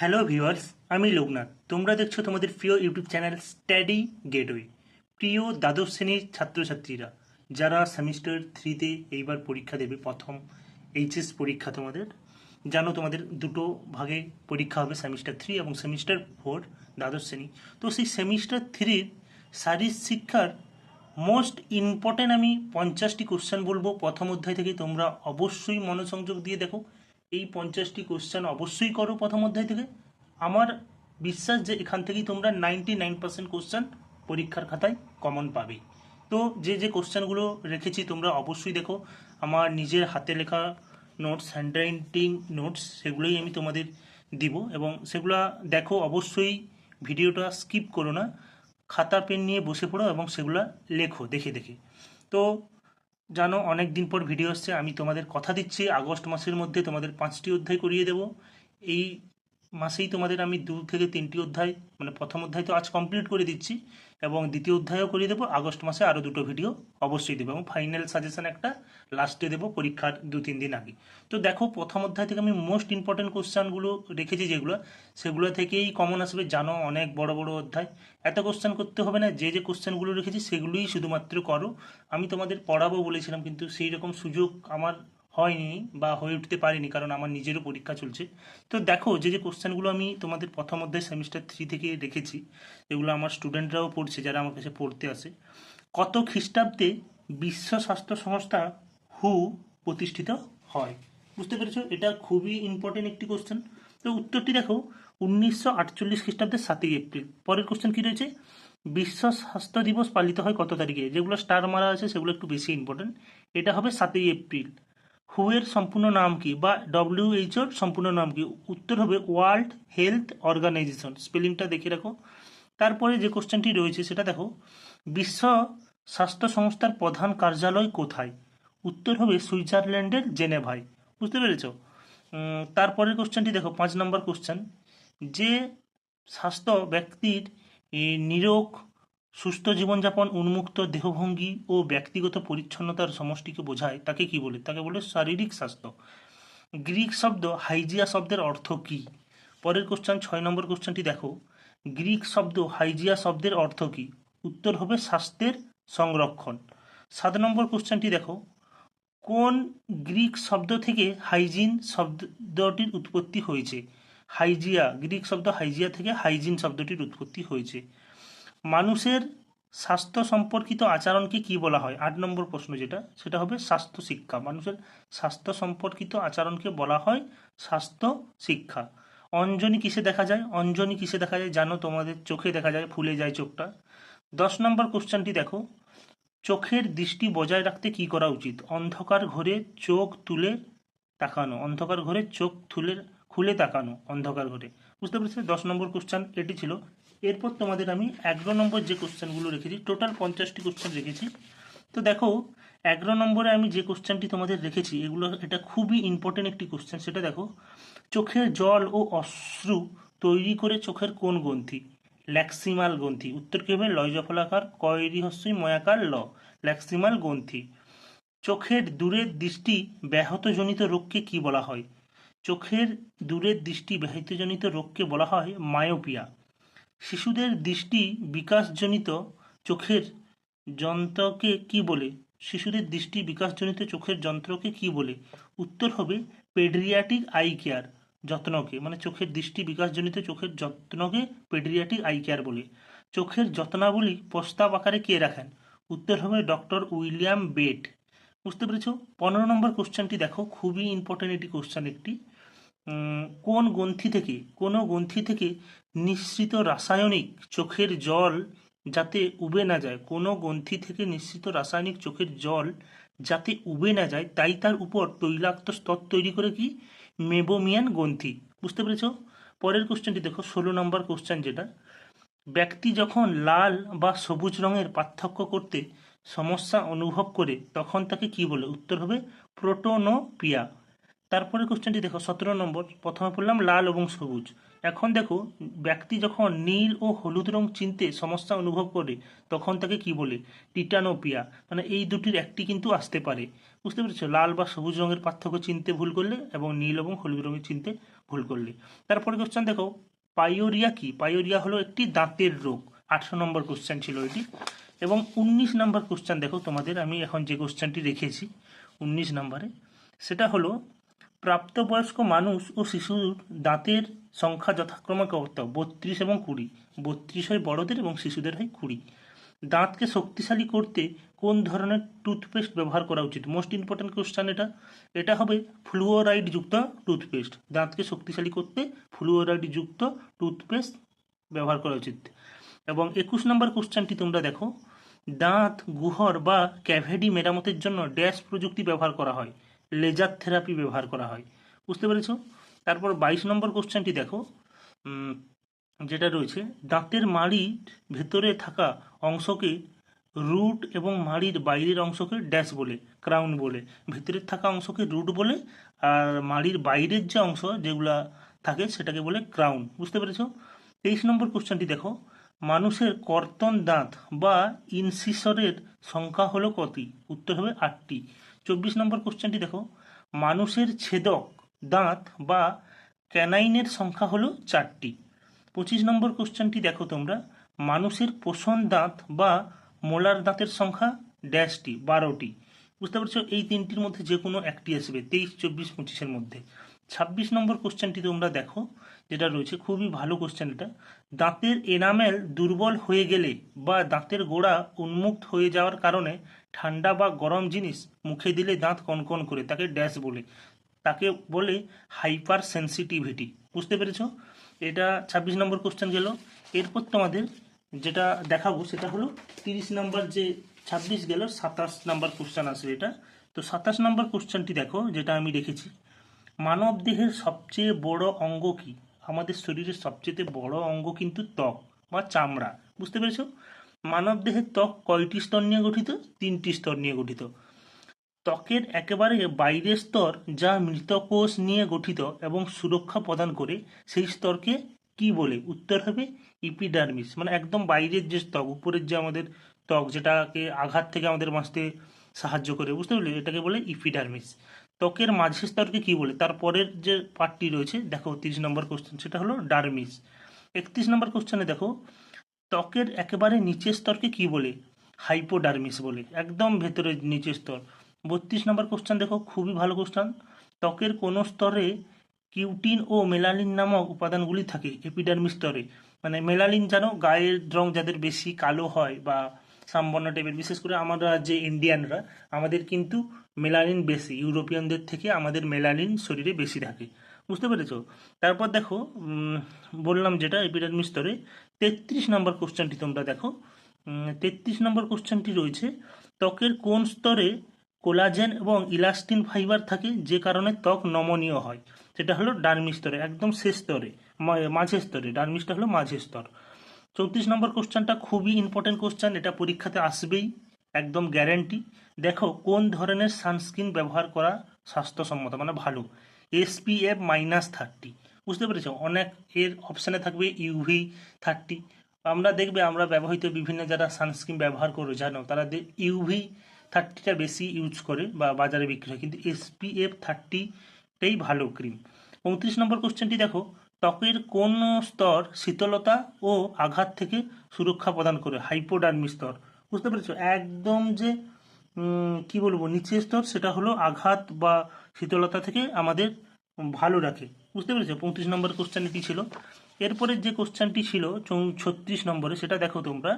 Hello viewers আমি লোকনাথ। তোমরা দেখছ তোমাদের প্রিয় ইউটিউব চ্যানেল স্টাডি গেটওয়ে প্রিয় দ্বাদশ শ্রেণির ছাত্রছাত্রীরা, যারা সেমিস্টার থ্রিতে এইবার পরীক্ষা দেবে, প্রথম এইচএস পরীক্ষা তোমাদের, জানো তোমাদের দুটো ভাগে পরীক্ষা হবে সেমিস্টার থ্রি এবং সেমিস্টার ফোর দ্বাদশ শ্রেণি। তো সেই সেমিস্টার থ্রির শারীর শিক্ষার মোস্ট ইম্পর্টেন্ট আমি পঞ্চাশটি কোশ্চেন বলব। প্রথম অধ্যায় থেকে তোমরা অবশ্যই মনোসংযোগ দিয়ে দেখো। এই পঞ্চাশটি কোশ্চেন অবশ্যই করো প্রথম অধ্যায় থেকে। আমার বিশ্বাস যে এখান থেকেই তোমরা নাইনটি নাইন পার্সেন্ট কোশ্চেন পরীক্ষার খাতায় কমন পাবে। তো যে যে কোশ্চেনগুলো রেখেছি তোমরা অবশ্যই দেখো। আমার নিজের হাতে লেখা নোটস হ্যান্ডরাইটিং নোটস সেগুলোই আমি তোমাদের দিব এবং সেগুলো দেখো অবশ্যই ভিডিওটা স্কিপ করো না। খাতা পেন নিয়ে বসে পড়ো এবং সেগুলো লেখো, দেখে দেখে। তো জানো, অনেক দিন পর ভিডিও আসছে, আমি তোমাদের কথা দিচ্ছি, আগস্ট মাসের মধ্যে তোমাদের পাঁচটি অধ্যায় করিয়ে দেব। এই মাসেই তোমাদের আমি দু থেকে তিনটি অধ্যায় মানে প্রথম অধ্যায় তো আজ কমপ্লিট করে দিচ্ছি, এবং দ্বিতীয় অধ্যায়ও করিয়ে দেবো, আগস্ট মাসে আরও দুটো ভিডিও অবশ্যই দেবো, এবং ফাইনাল সাজেশন একটা লাস্টে দেবো পরীক্ষার দু তিন দিন আগে। তো দেখো, প্রথম অধ্যায় থেকে আমি মোস্ট ইম্পর্টেন্ট কোশ্চেনগুলো রেখেছি যেগুলো, সেগুলো থেকেই কমন আসবে, জানো অনেক বড় বড় অধ্যায়। এত কোশ্চেন করতে হবে না, যে যে কোশ্চেনগুলো রেখেছি সেগুলোই শুধুমাত্র করো। আমি তোমাদের পড়াবো বলেছিলাম, কিন্তু সেই রকম সুযোগ আমার হয়নি বা হয়ে উঠতে পারিনি, কারণ আমার নিজেরও পরীক্ষা চলছে। তো দেখো, যে যে কোশ্চেনগুলো আমি তোমাদের প্রথম অধ্যায় সেমিস্টার থ্রি থেকে রেখেছি, এগুলো আমার স্টুডেন্টরাও পড়ছে, যারা আমার কাছে পড়তে আসে। কত খ্রিস্টাব্দে বিশ্ব স্বাস্থ্য সংস্থা হু প্রতিষ্ঠিত হয়? বুঝতে পেরেছ? এটা খুবই ইম্পর্টেন্ট একটি কোশ্চেন তো উত্তরটি দেখো, উনিশশো আটচল্লিশ খ্রিস্টাব্দের সাতই এপ্রিল। পরের কোশ্চেন কী রয়েছে? বিশ্ব স্বাস্থ্য দিবস পালিত হয় কত তারিখে? যেগুলো স্টার মারা আছে, সেগুলো একটু বেশি ইম্পর্টেন্ট এটা হবে সাতই এপ্রিল। হুয়ের সম্পূর্ণ নাম কি বা ডব্লিউএইচওর সম্পূর্ণ নাম কি? উত্তর হবে ওয়ার্ল্ড হেলথ অর্গানাইজেশন স্পেলিংটা দেখে রাখো। তারপরে যে কোশ্চেনটি রয়েছে সেটা দেখো। বিশ্ব স্বাস্থ্য সংস্থার প্রধান কার্যালয় কোথায়? উত্তর হবে সুইজারল্যান্ডের জেনেভায়। বুঝতে পেরেছ? তারপরের কোশ্চেনটি দেখো, পাঁচ নম্বর কোশ্চেন যে স্বাস্থ্য ব্যক্তির নিরোগ সুস্থ জীবনযাপন, উন্মুক্ত দেহভঙ্গি ও ব্যক্তিগত পরিচ্ছন্নতার সমষ্টিকে বোঝায়, তাকে কি বলে? তাকে বলে শারীরিক স্বাস্থ্য। গ্রিক শব্দ হাইজিয়া শব্দের অর্থ কি? পরের কোশ্চেন ছয় নম্বর কোশ্চেনটি দেখো। গ্রিক শব্দ হাইজিয়া শব্দের অর্থ কি? উত্তর হবে স্বাস্থ্যের সংরক্ষণ। সাত নম্বর কোশ্চেনটি দেখো। কোন গ্রিক শব্দ থেকে হাইজিন শব্দটির উৎপত্তি হয়েছে? হাইজিয়া, গ্রিক শব্দ হাইজিয়া থেকে হাইজিন শব্দটির উৎপত্তি হয়েছে। মানুষের স্বাস্থ্য সম্পর্কিত আচরণকে কি বলা হয়? আট নম্বর প্রশ্ন যেটা, সেটা হবে স্বাস্থ্য শিক্ষা। মানুষের স্বাস্থ্য সম্পর্কিত আচরণকে বলা হয় স্বাস্থ্য শিক্ষা। অঞ্জনি কিসে দেখা যায়? অঞ্জনি কিসে দেখা যায়? জানো, তোমাদের চোখে দেখা যায়, ফুলে যায় চোখটা। দশ নম্বর কোশ্চেনটি দেখো। চোখের দৃষ্টি বজায় রাখতে কি করা উচিত? অন্ধকার ঘরে চোখ তুলে তাকানো। অন্ধকার ঘরে চোখ তুলে, খুলে তাকানো। অন্ধকার ঘরে। বুঝতে পেরেছি? দশ নম্বর কোশ্চেন, এটি ছিল এরপর তোমাদের আমি এগারো নম্বর যে কোশ্চেনগুলো রেখেছি টোটাল পঞ্চাশটি কোশ্চেন রেখেছি। তো দেখো, এগারো নম্বরে আমি যে কোশ্চেনটি তোমাদের রেখেছি, এগুলো, এটা খুবই ইম্পর্টেন্ট একটি কোশ্চেন, সেটা দেখো। চোখের জল ও অশ্রু তৈরি করে চোখের কোন গ্রন্থি? ল্যাক্সিমাল গ্রন্থি। উত্তর কী হবে? লয়জফলাকার কয়রি হস্যই ময়াকার, ল। ল্যাক্সিমাল গ্রন্থি। চোখের দূরের দৃষ্টি ব্যাহতজনিত রোগকে কি বলা হয়? চোখের দূরের দৃষ্টি ব্যাহতজনিত রোগকে বলা হয় মায়োপিয়া। শিশুদের দৃষ্টি বিকাশজনিত চোখের যন্ত্রকে কি বলে? শিশুদের দৃষ্টি বিকাশজনিত চোখের যন্ত্রকে কি বলে? উত্তর হবে পেড্রিয়াটিক আই কেয়ার যত্নকে মানে চোখের দৃষ্টি বিকাশজনিত চোখের যত্নকে পেড্রিয়াটিক আই কেয়ার বলে। চোখের যত্নাবলী প্রস্তাব আকারে কে রাখেন? উত্তর হবে ডক্টর উইলিয়াম বেট। বুঝতে পেরেছ? পনেরো নম্বর কোশ্চেনটি দেখো, খুবই ইম্পর্টেন্ট একটি কোশ্চেন একটি। কোন গ্রন্থি থেকে, কোনো গ্রন্থি থেকে নিঃসৃত রাসায়নিক চোখের জল যাতে উবে না যায়। কোনো গ্রন্থি থেকে নিঃসৃত রাসায়নিক চোখের জল যাতে উবে না যায়, তাই তার উপর তৈলাক্ত স্তর তৈরি করে কি? মেবোমিয়ান গ্রন্থি। বুঝতে পেরেছ? পরের কোশ্চেনটি দেখো, ষোলো নম্বর কোশ্চেন যেটা। ব্যক্তি যখন লাল বা সবুজ রঙের পার্থক্য করতে সমস্যা অনুভব করে, তখন তাকে কি বলে? উত্তর হবে, প্রোটোনোপিয়া। তারপরে কোশ্চেনটি দেখো, সতেরো নম্বর। প্রথমে পড়লাম লাল এবং সবুজ। এখন দেখো, ব্যক্তি যখন নীল ও হলুদ রং চিনতে সমস্যা অনুভব করে, তখন তাকে কি বলে? টিটানোপিয়া। মানে এই দুটির একটি কিন্তু আসতে পারে। বুঝতে পেরেছ? লাল বা সবুজ রঙের পার্থক্য চিনতে ভুল করলে এবং নীল এবং হলুদ রঙের চিনতে ভুল করলে। তারপরে কোশ্চেন দেখো পাইওরিয়া কি? পাইওরিয়া হলো একটি দাঁতের রোগ। আটশো নম্বর কোশ্চেন ছিল এটি। এবং উনিশ নম্বর কোশ্চেন দেখো, তোমাদের আমি এখন যে কোশ্চেনটি রেখেছি, উনিশ নম্বরে, সেটা হলো প্রাপ্তবয়স্ক মানুষ ও শিশুর দাঁতের সংখ্যা যথাক্রমে কত? বত্রিশ এবং কুড়ি। বত্রিশ হয় বড়দের এবং শিশুদের হয় কুড়ি। দাঁতকে শক্তিশালী করতে কোন ধরনের টুথপেস্ট ব্যবহার করা উচিত? মোস্ট ইম্পর্ট্যান্ট কোশ্চেন এটা। এটা হবে ফ্লুওরাইড যুক্ত টুথপেস্ট। দাঁতকে শক্তিশালী করতে ফ্লুওরাইড যুক্ত টুথপেস্ট ব্যবহার করা উচিত। এবং একুশ নম্বর কোশ্চেনটি তোমরা দেখো। দাঁত, গুহর বা ক্যাভেডি মেরামতের জন্য ড্যাশ প্রযুক্তি ব্যবহার করা হয়। লেজার থেরাপি ব্যবহার করা হয়। বুঝতে পেরেছ? তারপর বাইশ নম্বর কোশ্চেনটি দেখো। যেটা রয়েছে, দাঁতের মাড়ির ভেতরে থাকা অংশকে রুট এবং মাড়ির বাইরের অংশকে ড্যাশ বলে ক্রাউন বলে। ভেতরের থাকা অংশকে রুট বলে, আর মাড়ির বাইরের যে অংশ যেগুলা থাকে সেটাকে বলে ক্রাউন বুঝতে পেরেছ? তেইশ নম্বর কোশ্চেনটি দেখো। মানুষের কর্তন দাঁত বা ইনসিসরের সংখ্যা হলো কতি? উত্তর হবে আটটি। চব্বিশ নম্বর কোশ্চেনটি দেখো। মানুষের ছেদক, দাঁত বা ক্যানাইনের সংখ্যা হলো চারটি। পঁচিশ নম্বর কোশ্চেনটি দেখো তোমরা। মানুষের পোষণ দাঁত বা মোলার দাঁতের সংখ্যা ড্যাশটি, বারোটি। বুঝতে পারছ? এই তিনটির মধ্যে যে কোনো একটি আসবে, তেইশ, চব্বিশ, পঁচিশের মধ্যে। ছাব্বিশ নম্বর কোশ্চেনটি তোমরা দেখো। যেটা রয়েছে, খুবই ভালো কোশ্চেন এটা। দাঁতের এনামেল দুর্বল হয়ে গেলে বা দাঁতের গোড়া উন্মুক্ত হয়ে যাওয়ার কারণে ঠান্ডা বা গরম জিনিস মুখে দিলে দাঁত কনকন করে, তাকে ড্যাশ বলে। তাকে বলে হাইপার সেন্সিটিভিটি বুঝতে পেরেছ? এটা ছাব্বিশ নম্বর কোশ্চেন গেল। এরপর তোমাদের যেটা দেখাবো, সেটা হলো তিরিশ নম্বর যে ছাব্বিশ গেল, সাতাশ নম্বর কোশ্চেন আসবে এটা। তো সাতাশ নম্বর কোশ্চেনটি দেখো, যেটা আমি রেখেছি। মানব দেহের সবচেয়ে বড় অঙ্গ কি? আমাদের শরীরের সবচেয়ে বড় অঙ্গ কিন্তু ত্বক বা চামড়া। বুঝতে পেরেছ? মানব দেহের ত্বক কয়টি স্তর নিয়ে গঠিত? তিনটি স্তর নিয়ে গঠিত। ত্বকের একেবারে বাইরের স্তর যা মৃতকোষ নিয়ে গঠিত এবং সুরক্ষা প্রদান করে, সেই স্তরকে কি বলে? উত্তর হবে ইপিডার্মিস মানে একদম বাইরের যে ত্বক, উপরের যে আমাদের ত্বক যেটাকে আঘাত থেকে আমাদের বাঁচতে সাহায্য করে, বুঝতে পারলে? এটাকে বলে ইপিডার্মিস ত্বকের মাঝের স্তরকে কি বলে? তারপরের যে পার্টটি রয়েছে, দেখো তিরিশ নম্বর কোশ্চেন সেটা হলো ডার্মিস একত্রিশ নম্বর কোশ্চেনে দেখো, ত্বকের একেবারে নিচের স্তরকে কি বলে? হাইপোডার্মিস বলে, একদম ভেতরের নিচের স্তর। বত্রিশ নম্বর কোশ্চেন দেখো, খুবই ভালো কোশ্চেন ত্বকের কোনো স্তরে কিউটিন ও মেলালিন নামক উপাদানগুলি থাকে এপিডার্মিস স্তরে। মানে মেলালিন জানো গায়ের রং যাদের বেশি কালো হয় বা সামবর্ণ টাইপের বিশেষ করে আমরা যে ইন্ডিয়ানরা আমাদের কিন্তু মেলালিন বেশি, ইউরোপিয়ানদের থেকে আমাদের মেলালিন শরীরে বেশি থাকে। বুঝতে পেরেছ? তারপর দেখো বললাম যেটা এপিডার্মিস স্তরে, তেত্রিশ নম্বর কোশ্চেনটি তোমরা দেখো। তেত্রিশ নম্বর কোশ্চেনটি রয়েছে, ত্বকের কোন স্তরে কোলাজেন এবং ইলাস্টিন ফাইবার থাকে, যে কারণে ত্বক নমনীয় হয়? সেটা হলো ডার্মি স্তরে, একদম শেষ স্তরে মাঝের স্তরে ডার্মিসটা হলো মাঝের স্তর। চৌত্রিশ নম্বর কোশ্চেনটা খুবই ইম্পর্টেন্ট কোশ্চেন, এটা পরীক্ষাতে আসবেই, একদম গ্যারেন্টি দেখো, কোন ধরনের সানস্ক্রিন ব্যবহার করা স্বাস্থ্যসম্মত মানে ভালো? এসপিএফ মাইনাস থার্টি বুঝতে পেরেছ? অনেক এর অপশানে থাকবে ইউভি থার্টি আমরা দেখবে, আমরা ব্যবহৃত বিভিন্ন যারা সানস্ক্রিন ব্যবহার করো, জানো, তারা ইউভি থার্টিটা বেশি ইউজ করে বা বাজারে বিক্রি হয়। কিন্তু এসপিএফ থার্টিটাই ভালো ক্রিম পঁয়ত্রিশ নম্বর কোশ্চেনটি দেখো ত্বকের কোন স্তর শীতলতা ও আঘাত থেকে সুরক্ষা প্রদান করে? হাইপোডার্মি স্তর। বুঝতে পেরেছ? একদম যে কি বলব, নিচের স্তর সেটা হলো আঘাত বা শীতলতা থেকে আমাদের ভালো রাখে। বুঝতে পেরেছ? পঁয়ত্রিশ নম্বর কোশ্চেন এটি ছিল? এরপরে যে কোশ্চেনটি ছিল ছত্রিশ নম্বরে, সেটা দেখো তোমরা।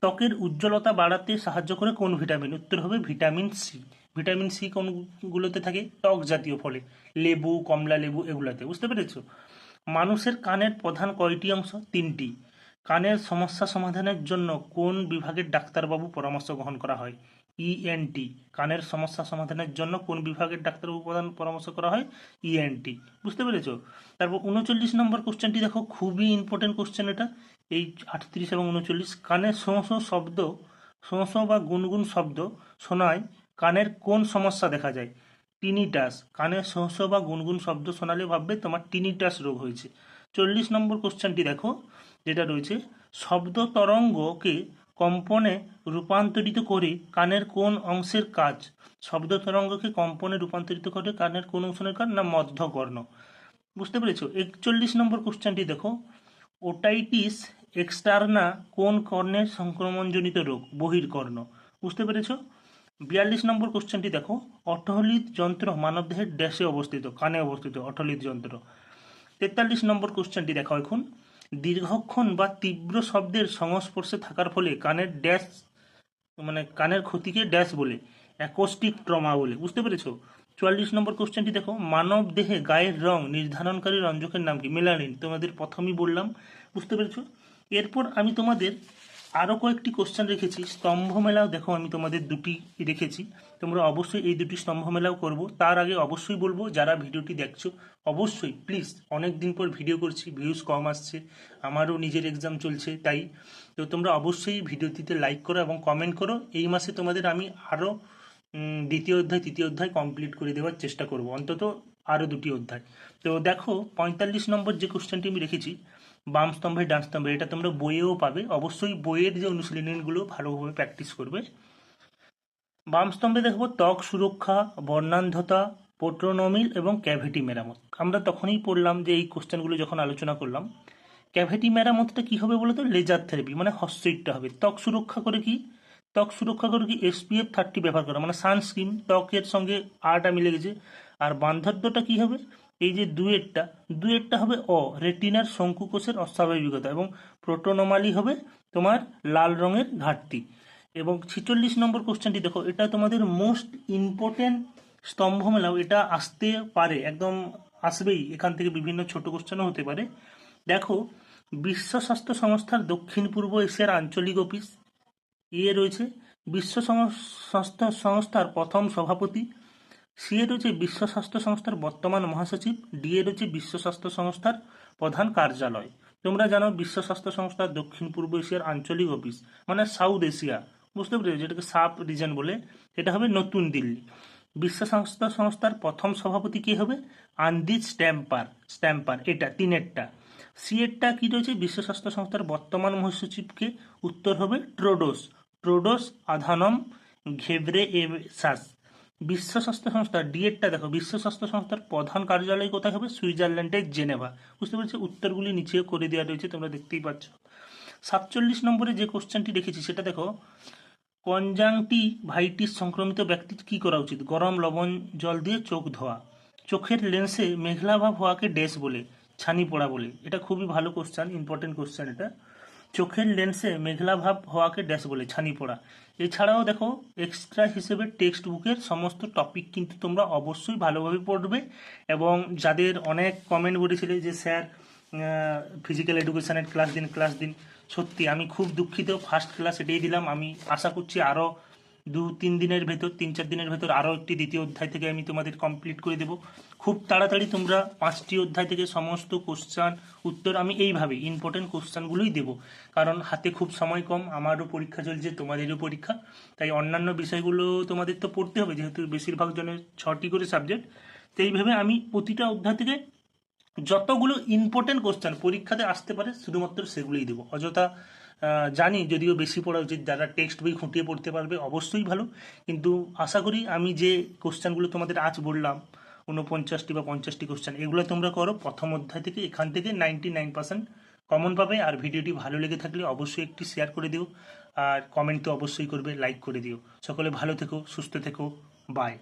ত্বকের উজ্জ্বলতা বাড়াতে সাহায্য করে কোন ভিটামিন? উত্তর হবে ভিটামিন সি। ভিটামিন সি কোনগুলোতে থাকে? টক জাতীয় ফলে। লেবু, কমলা লেবু এগুলাতে। বুঝতে পেরেছ? মানুষের কানের প্রধান কয়টি অংশ? তিনটি। কানের সমস্যা সমাধানের জন্য কোন বিভাগের ডাক্তারবাবু পরামর্শ গ্রহণ করা হয়? ইএনটি কানের সমস্যা সমাধানের জন্য কোন বিভাগের ডাক্তারবাবু প্রধান পরামর্শ করা হয়? ইএনটি বুঝতে পেরেছ? তারপর উনচল্লিশ নম্বর কোশ্চেনটি দেখো, খুবই ইম্পর্টেন্ট কোশ্চেন এটা। এই আটত্রিশ এবং উনচল্লিশ কানের শোঁ শব্দ শোঁ বা গুনগুন শব্দ শোনায় কানের কোন সমস্যা দেখা যায়? টিনিটাস। শোঁ শোঁ বা গুনগুন শব্দ শোনালে ভাববে তোমার টিনিটাস রোগ হয়েছে। চল্লিশ নম্বর কোশ্চেনটি দেখো, যেটা রয়েছে, শব্দ তরঙ্গকে কম্পনে রূপান্তরিত করে কানের কোন অংশের কাজ? শব্দ তরঙ্গকে কম্পনে রূপান্তরিত করে কানের কোন অংশের কাজ না মধ্যকর্ণ? বুঝতে পেরেছ? একচল্লিশ নম্বর কোশ্চেনটি দেখো, ওটাইটিস এক্সটার্না কোন কর্ণের সংক্রমণজনিত রোগ? বহির্কর্ণ বুঝতে পেরেছ? বিয়াল্লিশ নম্বর কোশ্চেনটি দেখো। অটহলিত যন্ত্র মানবদেহের ড্যাশে অবস্থিত, কানে অবস্থিত অটহলিত যন্ত্র। তেতাল্লিশ নম্বর কোশ্চেনটি দেখো এখন। দীর্ঘক্ষণ বা তীব্র শব্দের সংস্পর্শে থাকার ফলে কানের ড্যাশ মানে কানের ক্ষতিকে ড্যাশ বলে, অ্যাকোস্টিক ট্রমা বলে। বুঝতে পেরেছ? চুয়াল্লিশ নম্বর কোশ্চেনটি দেখো। মানব দেহে গায়ের রং নির্ধারণকারী রঞ্জকের নাম কি? মেলানিন। তোমাদের প্রথমেই বললাম, বুঝতে পেরেছ? এরপর আমি তোমাদের আরও কয়েকটি কোশ্চেন রেখেছি। স্তম্ভ মেলাও দেখো, আমি তোমাদের দুটি রেখেছি। তোমরা অবশ্যই এই দুটি স্তম্ভ মেলাও করব। তার আগে অবশ্যই বলব, যারা ভিডিওটি দেখছ, অবশ্যই প্লিজ অনেক দিন পর ভিডিও করছি ভিউজ কম আসছে, আমারও নিজের এক্সাম চলছে তাই। তো তোমরা অবশ্যই ভিডিওটিতে লাইক করো এবং কমেন্ট করো। এই মাসে তোমাদের আমি আরও দ্বিতীয় অধ্যায়, তৃতীয় অধ্যায় কমপ্লিট করে দেওয়ার চেষ্টা করব। অন্তত আরও দুটি অধ্যায়। তো দেখো, পঁয়তাল্লিশ নম্বর যে কোশ্চেনটি আমি রেখেছি বাম স্তম্ভে ডান স্তম্ভে এটা তোমরা বইয়েও পাবে। অবশ্যই বইয়ের যে অনুশীলনীগুলো ভালোভাবে প্র্যাকটিস করবে। বাম স্তম্ভে দেখব ত্বক সুরক্ষা, বর্ণান্ধতা পোট্রোনমিল এবং ক্যাভিটি মেরামত। আমরা তখনই পড়লাম যে এই কোশ্চেনগুলো যখন আলোচনা করলাম, ক্যাভিটি মেরামতটা কি হবে বলতো? লেজার থেরাপি মানে হস্যইটটা হবে। ত্বক সুরক্ষা করে কি? ত্বক সুরক্ষা করে কি? এসপিএফ থার্টি ব্যবহার করা। মানে সানস্ক্রিন, ত্বকের সঙ্গে আটা মিলে গেছে। আর বান্ধব্যটা কি হবে? এই যে দুয়েরটা দুয়েরটা হবে অ, রেটিনার শঙ্কুকোষের অস্বাভাবিকতা এবং প্রোটোনোমালি হবে তোমার লাল রঙের ঘাটতি। এবং ছিচল্লিশ নম্বর কোশ্চেনটি দেখো, এটা তোমাদের মোস্ট ইম্পর্টেন্ট স্তম্ভ মেলাও এটা আসতে পারে, একদম আসবেই, এখান থেকে বিভিন্ন ছোট কোশ্চেনও হতে পারে। দেখো, বিশ্ব স্বাস্থ্য সংস্থার দক্ষিণ পূর্ব এশিয়ার আঞ্চলিক অফিস ইয়ে রয়েছে, বিশ্ব স্বাস্থ্য সংস্থার প্রথম সভাপতি সিএ রয়েছে বিশ্ব স্বাস্থ্য সংস্থার বর্তমান মহাসচিব ডিএ রয়েছে বিশ্ব স্বাস্থ্য সংস্থার প্রধান কার্যালয়। তোমরা জানো বিশ্ব স্বাস্থ্য সংস্থার দক্ষিণ পূর্ব এশিয়ার আঞ্চলিক অফিস মানে সাউথ এশিয়া। বুঝতে পেরেছ? যেটাকে সাব রিজন বলে এটা হবে নতুন দিল্লি। বিশ্ব স্বাস্থ্য সংস্থার প্রথম সভাপতি কে হবে? আন্দিজ স্ট্যাম্পার স্ট্যাম্পার, এটা, তিনেরটা। সিএরটা কি রয়েছে? বিশ্ব স্বাস্থ্য সংস্থার বর্তমান মহাসচিবকে উত্তর হবে? ট্রোডোস ট্রোডোস আধানম ঘেব্রে এসাস বিশ্ব স্বাস্থ্য সংস্থা ডিএডটা দেখো, বিশ্ব স্বাস্থ্য সংস্থার প্রধান কার্যালয় কোথায় হবে? সুইজারল্যান্ডের জেনেভা। বুঝতে পেরেছ? উত্তরগুলি নিচে করে দেওয়া রয়েছে, তোমরা দেখতেই পাচ্ছ। সাতচল্লিশ নম্বরে যে কোশ্চেনটি রেখেছি সেটা দেখো কনজাংটি ভাইটিস সংক্রমিত ব্যক্তির কি করা উচিত? গরম লবণ, জল দিয়ে চোখ ধোয়া। চোখের লেন্সে মেঘলাভাব হওয়াকে ড্যাশ বলে, ছানি পড়া বলে। এটা খুবই ভালো কোশ্চেন, ইম্পর্টেন্ট কোশ্চেন এটা। চোখের লেন্সে মেঘলা ভাব হওয়াকে ড্যাশ বলে, ছানি পড়া। এছাড়াও দেখো এক্সট্রা হিসেবে টেক্সট বুকের সমস্ত টপিক কিন্তু তোমরা অবশ্যই ভালোভাবে পড়বে এবং যাদের অনেক কমেন্ট করেছিলে যে, স্যার ফিজিক্যাল এডুকেশানের ক্লাস দিন ক্লাস দিন। সত্যি, আমি খুব দুঃখিত। ফার্স্ট ক্লাস এটাই দিলাম। আমি আশা করছি আরও দু, তিন দিনের ভেতর, তিন, চার দিনের ভেতর আরও একটি দ্বিতীয় অধ্যায় থেকে আমি তোমাদের কমপ্লিট করে দেবো। খুব তাড়াতাড়ি তোমরা পাঁচটি অধ্যায় থেকে সমস্ত কোশ্চান উত্তর আমি এইভাবে ইম্পর্টেন্ট কোশ্চানগুলোই দেবো। কারণ হাতে খুব সময় কম, আমারও পরীক্ষা চলছে, তোমাদেরও পরীক্ষা। তাই অন্যান্য বিষয়গুলো তোমাদের তো পড়তে হবে, যেহেতু বেশিরভাগ জনের ছটি করে সাবজেক্ট তো এইভাবে আমি প্রতিটা অধ্যায় থেকে যতগুলো ইম্পর্টেন্ট কোশ্চেন পরীক্ষাতে আসতে পারে, শুধুমাত্র সেগুলোই দেবো। অযথা জানি, যদিও বেশি পড়া উচিত, যারা টেক্সট বই খুঁটিয়ে পড়তে পারবে, অবশ্যই ভালো। কিন্তু আশা করি আমি যে কোশ্চেনগুলো তোমাদের আজ বললাম উনপঞ্চাশটি বা পঞ্চাশটি কোশ্চেন এগুলো তোমরা করো। প্রথম অধ্যায় থেকে এখান থেকে নাইনটি নাইন পার্সেন্ট কমন পাবে, আর ভিডিওটি ভালো লেগে থাকলে অবশ্যই একটি শেয়ার করে দিও। আর কমেন্ট তো অবশ্যই করবে লাইক করে দিও। সকলে ভালো থেকো, সুস্থ থেকো বাই